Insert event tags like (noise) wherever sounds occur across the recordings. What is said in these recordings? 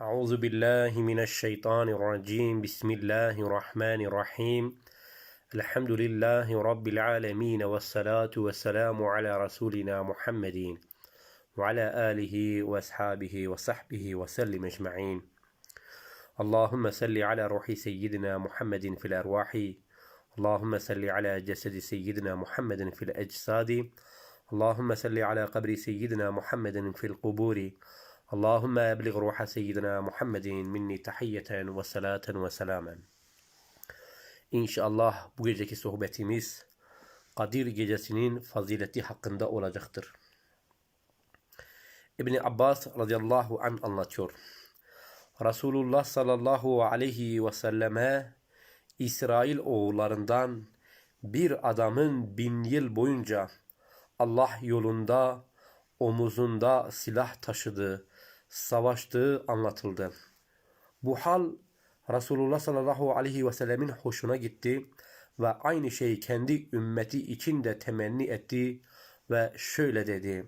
أعوذ بالله من الشيطان الرجيم. بسم الله الرحمن الرحيم. الحمد لله رب العالمين والصلاة والسلام على رسولنا محمد وعلى آله وأصحابه وصحبه وسلم أجمعين. اللهم صل على روح سيدنا محمد في الأرواح. اللهم صل على جسد سيدنا محمد في الأجساد. اللهم صل على قبر سيدنا محمد في القبور. Allahümme eblig ruha seyyidina Muhammedin minni tahiyyeten ve salaten ve selamen. İnşallah bu geceki sohbetimiz Kadir gecesinin fazileti hakkında olacaktır. İbni Abbas radıyallahu an anlatıyor. Resulullah sallallahu aleyhi ve selleme İsrail oğullarından bir adamın bin yıl boyunca Allah yolunda omuzunda silah taşıdığı savaştığı anlatıldı. Bu hal Resulullah sallallahu aleyhi ve sellemin hoşuna gitti ve aynı şeyi kendi ümmeti için de temenni etti ve şöyle dedi.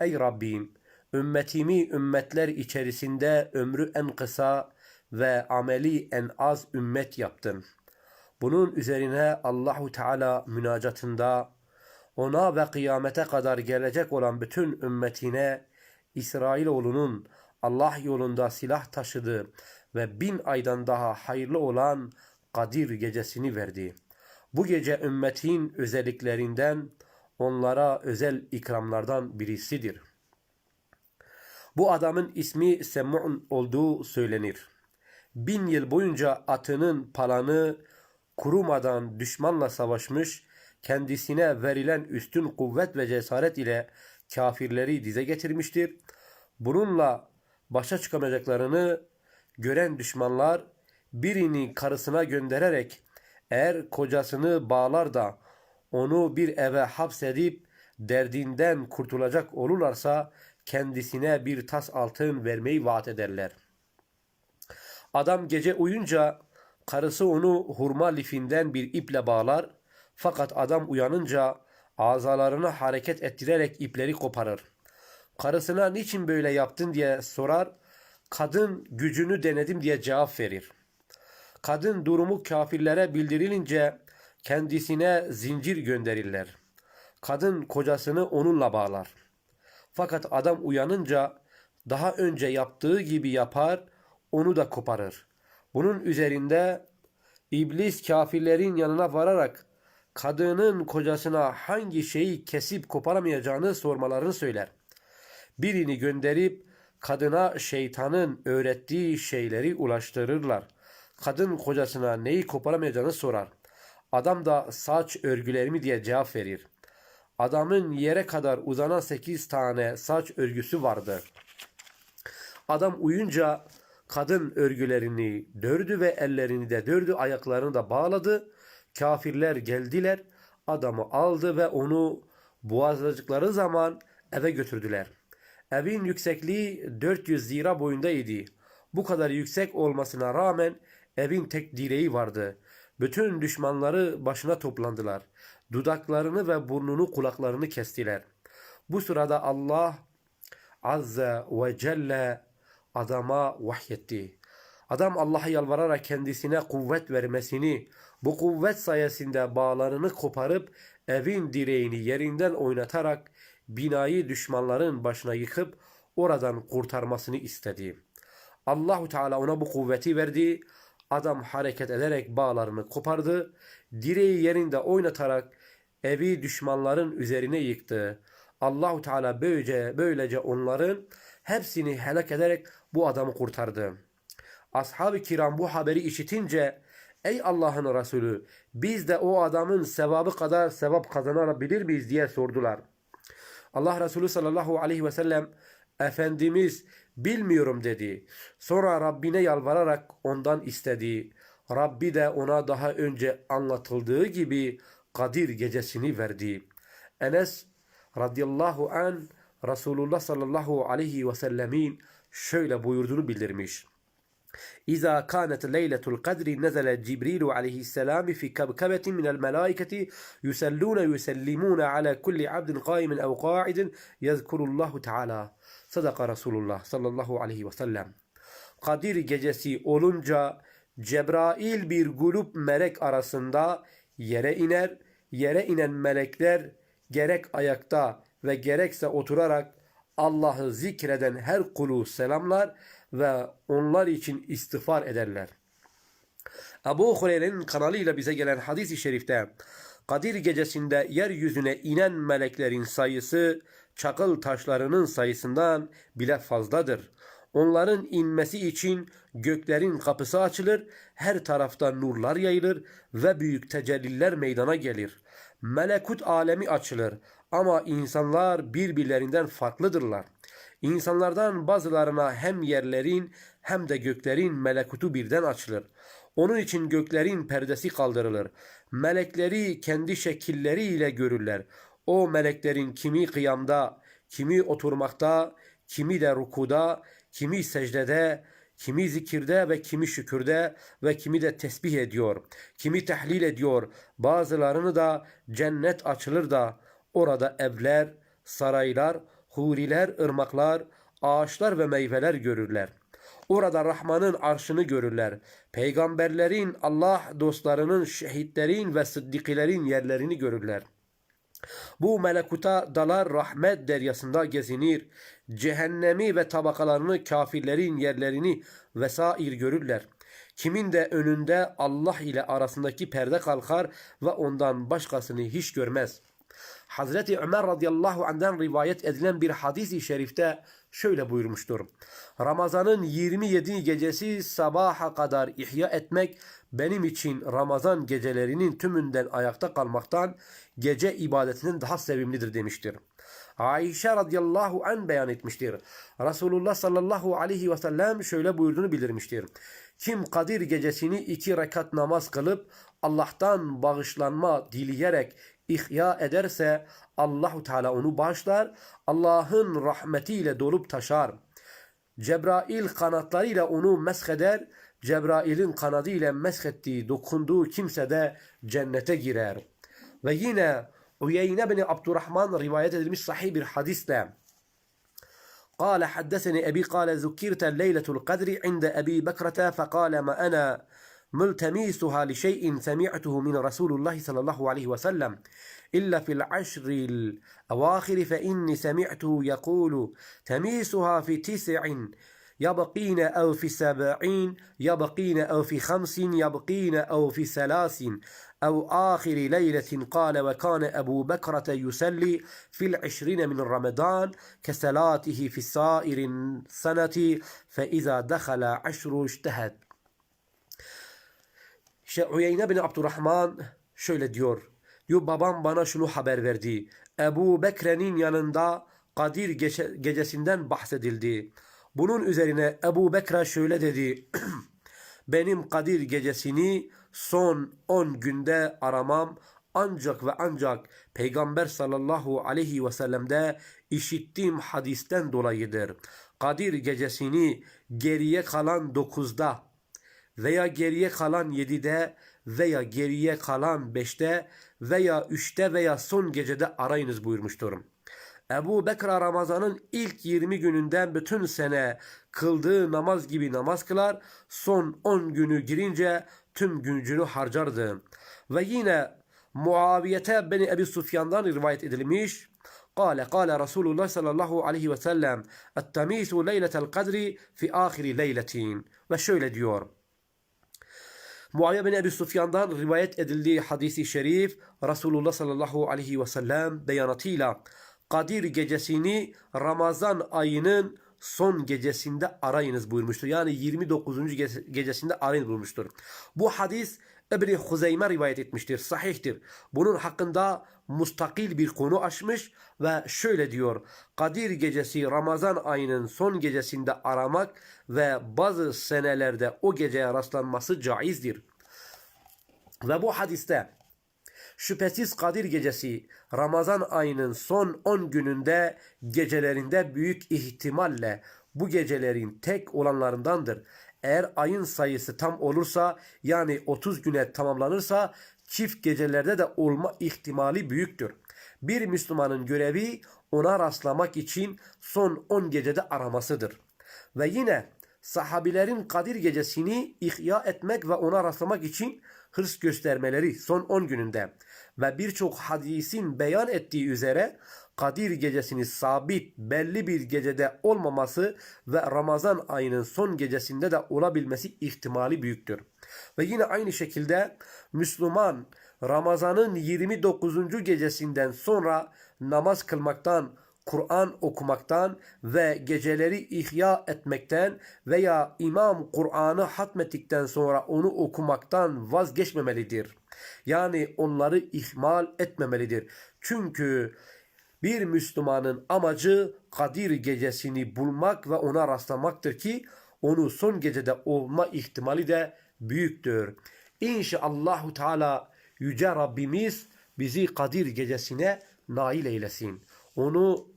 Ey Rabbim ümmetimi ümmetler içerisinde ömrü en kısa ve ameli en az ümmet yaptın. Bunun üzerine Allahu Teala münacatında ona ve kıyamete kadar gelecek olan bütün ümmetine İsrailoğlunun Allah yolunda silah taşıdığı ve bin aydan daha hayırlı olan Kadir gecesini verdi. Bu gece ümmetin özelliklerinden onlara özel ikramlardan birisidir. Bu adamın ismi Sem'un olduğu söylenir. Bin yıl boyunca atının palanı kurumadan düşmanla savaşmış, kendisine verilen üstün kuvvet ve cesaret ile kafirleri dize getirmiştir. Bununla başa çıkamayacaklarını gören düşmanlar birini karısına göndererek eğer kocasını bağlar da onu bir eve hapsedip derdinden kurtulacak olurlarsa kendisine bir tas altın vermeyi vaat ederler. Adam gece uyunca karısı onu hurma lifinden bir iple bağlar fakat adam uyanınca azalarını hareket ettirerek ipleri koparır. Karısına niçin böyle yaptın diye sorar. Kadın gücünü denedim diye cevap verir. Kadın durumu kafirlere bildirilince kendisine zincir gönderirler. Kadın kocasını onunla bağlar. Fakat adam uyanınca daha önce yaptığı gibi yapar, onu da koparır. Bunun üzerinde iblis kafirlerin yanına vararak kadının kocasına hangi şeyi kesip koparamayacağını sormalarını söyler. Birini gönderip kadına şeytanın öğrettiği şeyleri ulaştırırlar. Kadın kocasına neyi koparamayacağını sorar. Adam da saç örgülerimi diye cevap verir. Adamın yere kadar uzanan sekiz tane saç örgüsü vardı. Adam uyunca kadın örgülerini dördü ve ellerini de dördü ayaklarını da bağladı. Kafirler geldiler, adamı aldı ve onu boğazladıkları zaman eve götürdüler. Evin yüksekliği 400 zira boyundaydı. Bu kadar yüksek olmasına rağmen evin tek direği vardı. Bütün düşmanları başına toplandılar. Dudaklarını ve burnunu kulaklarını kestiler. Bu sırada Allah Azze ve Celle adama vahyetti. Adam Allah'a yalvararak kendisine kuvvet vermesini, bu kuvvet sayesinde bağlarını koparıp evin direğini yerinden oynatarak binayı düşmanların başına yıkıp oradan kurtarmasını istedi. Allahu Teala ona bu kuvveti verdi. Adam hareket ederek bağlarını kopardı. Direği yerinde oynatarak evi düşmanların üzerine yıktı. Allahu Teala böylece böylece onların hepsini helak ederek bu adamı kurtardı. Ashab-ı kiram bu haberi işitince ey Allah'ın Resulü biz de o adamın sevabı kadar sevap kazanabilir miyiz diye sordular. Allah Resulü sallallahu aleyhi ve sellem Efendimiz bilmiyorum dedi. Sonra Rabbine yalvararak ondan istedi. Rabbi de ona daha önce anlatıldığı gibi Kadir gecesini verdi. Enes radıyallahu an Resulullah sallallahu aleyhi ve sellemin şöyle buyurduğunu bildirmiş. İza kanet leyletul kadri nezele Cibrilu aleyhisselam fi kabkabetin minel melaiketi yusellune yusellimune ala kulli abdin qaimin ev qaidin yezkurullahu teala. Sadaka Resulullah sallallahu aleyhi ve sellem. Kadir gecesi olunca Cebrail bir grup melek arasında yere iner. Yere inen melekler gerek ayakta ve gerekse oturarak Allah'ı zikreden her kulu selamlar ve onlar için istiğfar ederler. Ebu Hureyre'nin kanalıyla bize gelen hadis-i şerifte Kadir gecesinde yeryüzüne inen meleklerin sayısı çakıl taşlarının sayısından bile fazladır. Onların inmesi için göklerin kapısı açılır, her tarafta nurlar yayılır ve büyük tecelliller meydana gelir. Melekut alemi açılır ama insanlar birbirlerinden farklıdırlar. İnsanlardan bazılarına hem yerlerin hem de göklerin melekutu birden açılır. Onun için göklerin perdesi kaldırılır. Melekleri kendi şekilleriyle görürler. O meleklerin kimi kıyamda, kimi oturmakta, kimi de rukuda, kimi secdede, kimi zikirde ve kimi şükürde ve kimi de tesbih ediyor. Kimi tehlil ediyor. Bazılarını da cennet açılır da orada evler, saraylar, huriler, ırmaklar, ağaçlar ve meyveler görürler. Orada Rahman'ın arşını görürler. Peygamberlerin, Allah dostlarının, şehitlerin ve sıddıkilerin yerlerini görürler. Bu melekuta dalar rahmet deryasında gezinir. Cehennemi ve tabakalarını kafirlerin yerlerini vesair görürler. Kimin de önünde Allah ile arasındaki perde kalkar ve ondan başkasını hiç görmez. Hazreti Ömer radıyallahu anh'den rivayet edilen bir hadis-i şerifte şöyle buyurmuştur. Ramazanın 27 gecesi sabaha kadar ihya etmek benim için Ramazan gecelerinin tümünden ayakta kalmaktan gece ibadetinin daha sevimlidir demiştir. Ayşe radıyallahu an beyan etmiştir. Resulullah sallallahu aleyhi ve sellem şöyle buyurduğunu bildirmiştir. Kim Kadir gecesini iki rekat namaz kılıp Allah'tan bağışlanma dileyerek ihya ederse Allahu Teala onu bağışlar. Allah'ın rahmetiyle dolup taşar. Cebrail kanatlarıyla onu mesheder. Cebrail'in kanadı ile meshettiği, dokunduğu kimse de cennete girer. Ve yine Uyeyne bin Abdurrahman rivayet edilmiş sahih bir hadisle قال حدثني أبي قال ذكرت ليلة القدر عند أبي بكرة فقال ما أنا ملتميسها لشيء سمعته من رسول الله صلى الله عليه وسلم. إلا في العشر الأواخر فإني سمعته يقول تميسها في تسع يبقين أو في سبعين يبقين أو في خمس يبقين أو في ثلاث أو آخر ليلة. قال وكان أبو بكرة يسلي في العشرين من رمضان كصلاته في سائر السنة فإذا دخل عشر اجتهد. İşte Uyeyne bin Abdurrahman şöyle diyor. Diyor babam bana şunu haber verdi. Ebu Bekre'nin yanında Kadir gece- gecesinden bahsedildi. Bunun üzerine Ebu Bekre şöyle dedi. (clears throat) Benim Kadir gecesini son 10 günde aramam ancak ve ancak Peygamber sallallahu aleyhi ve sellem'de işittiğim hadisten dolayıdır. Kadir gecesini geriye kalan 9'da veya geriye kalan 7'de veya geriye kalan 5'te veya 3'te veya son gecede arayınız buyurmuştur. Ebu Bekir Ramazan'ın ilk 20 gününden bütün sene kıldığı namaz gibi namaz kılar, son 10 günü girince tüm gücünü harcardı. Ve yine Muaviyete beni Ebi Sufyan'dan rivayet edilmiş. قال قال رسول الله صلى الله عليه وسلم التميس ليلة القدر في آخر ليلة ve şöyle diyor. Muaviye bin Ebi Sufyan'dan rivayet edildiği hadisi şerif Resulullah sallallahu aleyhi ve sellem beyanatıyla Kadir gecesini Ramazan ayının son gecesinde arayınız buyurmuştur. Yani 29. ge- gecesinde arayınız buyurmuştur. Bu hadis İbni Huzeyme rivayet etmiştir. Sahihtir. Bunun hakkında mustakil bir konu açmış ve şöyle diyor. Kadir gecesi Ramazan ayının son gecesinde aramak ve bazı senelerde o geceye rastlanması caizdir. Ve bu hadiste şüphesiz Kadir gecesi Ramazan ayının son 10 gününde gecelerinde büyük ihtimalle bu gecelerin tek olanlarındandır. Eğer ayın sayısı tam olursa yani 30 güne tamamlanırsa çift gecelerde de olma ihtimali büyüktür. Bir Müslümanın görevi ona rastlamak için son 10 gecede aramasıdır. Ve yine sahabilerin Kadir gecesini ihya etmek ve ona rastlamak için hırs göstermeleri son 10 gününde ve birçok hadisin beyan ettiği üzere Kadir gecesini sabit belli bir gecede olmaması ve Ramazan ayının son gecesinde de olabilmesi ihtimali büyüktür. Ve yine aynı şekilde Müslüman Ramazan'ın 29. gecesinden sonra namaz kılmaktan, Kur'an okumaktan ve geceleri ihya etmekten veya imam Kur'an'ı hatmettikten sonra onu okumaktan vazgeçmemelidir. Yani onları ihmal etmemelidir. Çünkü bir Müslümanın amacı Kadir gecesini bulmak ve ona rastlamaktır ki onu son gecede olma ihtimali de büyüktür. İnşallahu Teala Yüce Rabbimiz bizi Kadir gecesine nail eylesin. Onu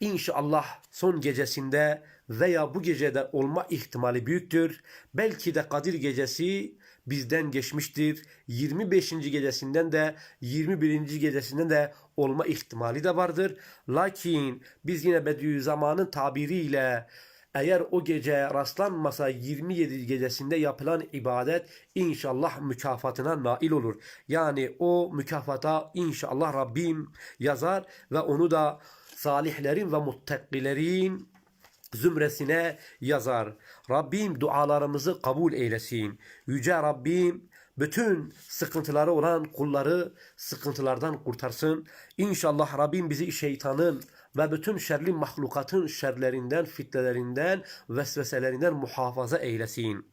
İnşallah son gecesinde veya bu gecede olma ihtimali büyüktür. Belki de Kadir gecesi bizden geçmiştir. 25. gecesinden de 21. gecesinden de olma ihtimali de vardır. Lakin biz yine Bediüzzaman'ın tabiriyle eğer o gece rastlanmasa 27 gecesinde yapılan ibadet inşallah mükafatına nail olur. Yani o mükafata inşallah Rabbim yazar ve onu da salihlerin ve muttakilerin zümresine yazar. Rabbim dualarımızı kabul eylesin. Yüce Rabbim bütün sıkıntıları olan kulları sıkıntılardan kurtarsın. İnşallah Rabbim bizi şeytanın ve bütün şerli mahlukatın şerlerinden, fitnelerinden, vesveselerinden muhafaza eylesin.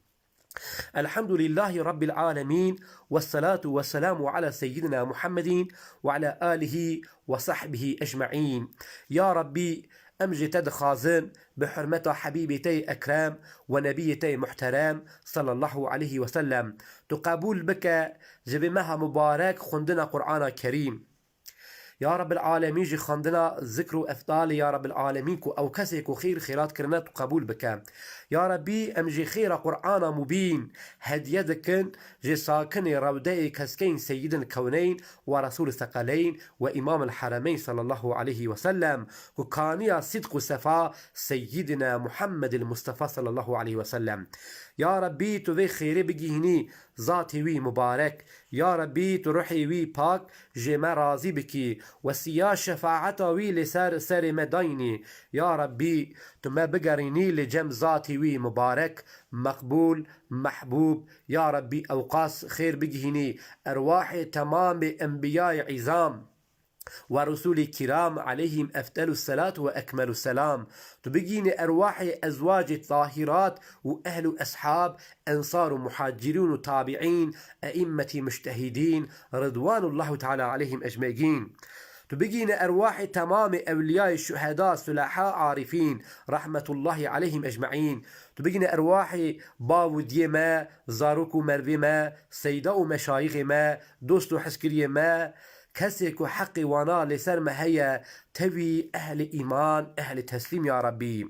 الحمد لله رب العالمين والصلاة والسلام على سيدنا محمد وعلى آله وصحبه أجمعين. يا ربي أمجد خازن بحرمة حبيبتي أكرام ونبيتي محترام صلى الله عليه وسلم. تقابل بك جبمها مبارك خندنا قرآن كريم يا رب العالمين جي خندنا ذكر افضال يا رب العالمين. كو أو كسي كو خير خيرات كرنات قبول بك يا ربي أم جي خير قرآن مبين. هدية دكن جي ساكن روداء كسكين سيد الكونين ورسول الثقلين وإمام الحرمين صلى الله عليه وسلم. وكانيا صدق صفا سيدنا محمد المصطفى صلى الله عليه وسلم. يا ربي تو في خيري بجيهني ذاتي وي مبارك يا ربي تو روحي وي باك جما راضي بكي وسيا شفاعتا وي لسر سر مديني يا ربي تو ما بقريني لجم ذاتي وي مبارك مقبول محبوب. يا ربي أوقاس خير بجهني أرواح تمام أنبياء عظام. ورسول كرام عليهم أفضل الصلاة وأكمل السلام. تبقين أرواح أزواج الطاهرات وأهل أصحاب أنصار محاجرون وتابعين أئمة مجتهدين رضوان الله تعالى عليهم أجمعين. تبقين أرواح تمام أولياء الشهداء سلحاء عارفين رحمة الله عليهم أجمعين. تبقين أرواح باو ديما زاروك مروي ما سيداء مشايخ ما دوست حسكري ما کسی که حق وأنا لسر ما هي تبي أهل إيمان أهل تسليم يا ربي.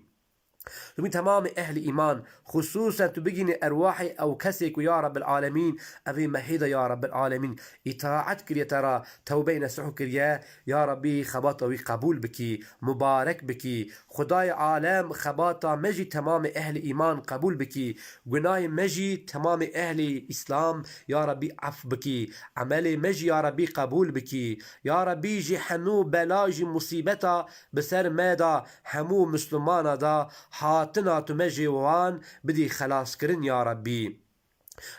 تبين تمام أهل إيمان خصوصا تبين أرواح أو كسك يا رب العالمين. أبي مهيدة يا رب العالمين. إطاعت كريا ترى توبين سحو كريا. يا ربي خباطة قبول بكي مبارك بكي خداي عالم خباطة مجي تمام أهل إيمان قبول بكي قناي مجي تمام أهل إسلام يا ربي عف بكي عملي مجي يا ربي قبول بكي يا ربي جي حنو بلاجي مصيبتا بسر مادا حمو مسلمانا دا. هاتنا تو مجي وان بدي خلاص كرن يا ربي.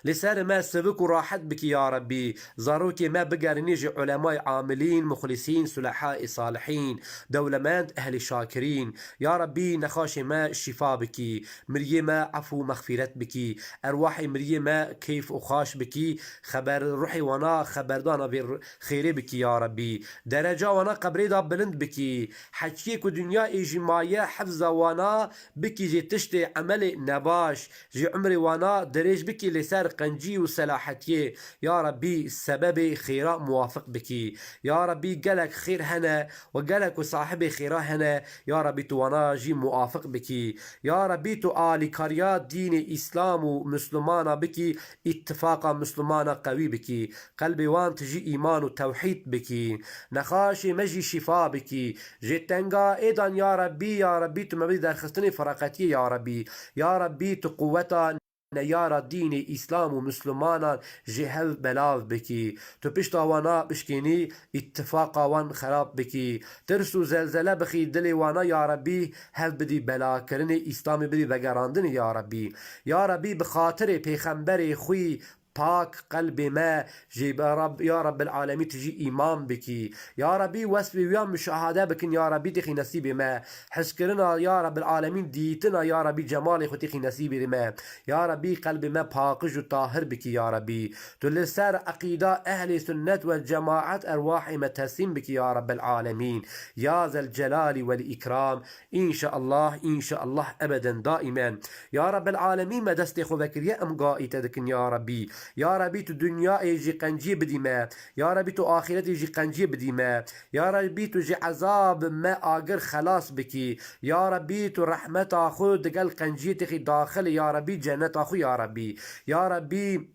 لسر ما سبك وراحت بك يا ربي. زاروكي ما بقر نيجي علماء عاملين مخلصين سلحاء صالحين دولماند أهل شاكرين. يا ربي نخاش ما الشفاء بك مريه ما عفو مغفرت بك أرواحي مريه ما كيف أخاش بك. خبر روحي وانا خبردانا بخيري بك يا ربي. درجة وأنا قبري دا بلند بك. حكيك دنيا إجماعية حفظة وأنا بك جي تشتي عمل نباش. جي عمري وأنا دريج بك لسر قنجی و صلاحتیه یا ربی سبب خیرا موافق بکی. یا ربی گلک خیر هنه و گلک و صاحب خیرا هنه. یا ربی تو وناجی موافق بکی. یا ربی تو آلی کاریا دین اسلام و مسلمانا بکی. اتفاقا مسلمانا قوی بکی. قلب وان تجي إيمان وتوحيد بكي نخاشي مجي شفاء بكي جتنگا إيدان يا ربي يا ربي تو مبدي در خستني فرقتي يا ربي يا ربي تو قوتا nejara dini islamu muslimanan ji hev belav bikî tu pişta wana pişkînî ittifaqa wan xerab bikî tirs û zelzele bixî dilê wana ya Rebî hev bidî belakirinê Îslamê bidî vegerandinê ya Rebî ya Rebî bi xatirê pêxemberê xwî پاک قلب ما جيب رب يا رب العالمين تجي إيمان بكي يا ربي واسبي ويام مشاهدة بكن يا ربي تخي نصيب ما. حسكرنا يا رب العالمين ديتنا يا ربي جمالي خو تخي نصيب ما. يا ربي قلب ما باقج وطاهر بكي يا ربي. تلسر عقيدة أهل سنة والجماعة أرواح متسم بك يا رب العالمين. يا ذا الجلال والإكرام. إن شاء الله إن شاء الله أبدا دائما. يا رب العالمين ما دستي خو بكر يا أم قائتدكن يا ربي. يا ربي تو دنيا جي قنجي بديما يا ربي تو آخرت جي قنجي بديما يا ربي تو جي عذاب ما آجر خلاص بكي يا ربي تو رحمة أخو دقل قنجي تخي داخل. يا ربي جنت أخو يا ربي. يا ربي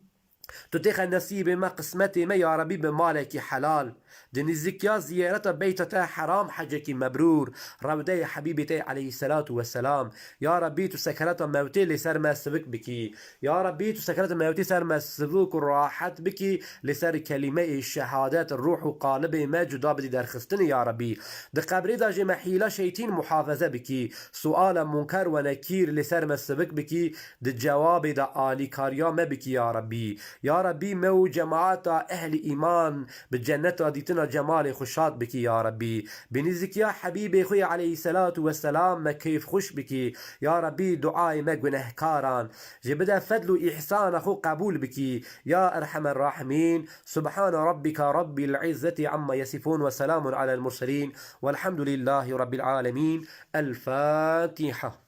تو تخي نصيب ما قسمتي ما يا ربي بمالك حلال. دنزك يا زيارة بيتته حرام حجك مبرور. رودي حبيبتي عليه الصلاة والسلام. يا ربي تسكرت موتي لسر ما سبك بكي يا ربي تسكرت موتي سر ما سبك راحت بكي لسر كلمة الشهادات الروح وقالب ما جدا بدي در خستني يا ربي. ده قبري دا جي محيلة شيتين محافظة بكي سؤال منكر ونكير لسر ما سبك بكي ده جواب دا آلي كاريا ما بكي يا ربي. يا ربي مو جماعة أهل إيمان. بالجنة ديتنا جمال خوشات بكي يا ربي. بنزك يا حبيبي خوي عليه الصلاة والسلام ما كيف خوش بكي يا ربي؟ دعاي ما گنهكاران جبدا فضل إحسان أخو قبول بكي يا أرحم الراحمين. سبحان ربك رب العزة عما يصفون وسلام على المرسلين. والحمد لله رب العالمين. الفاتحة.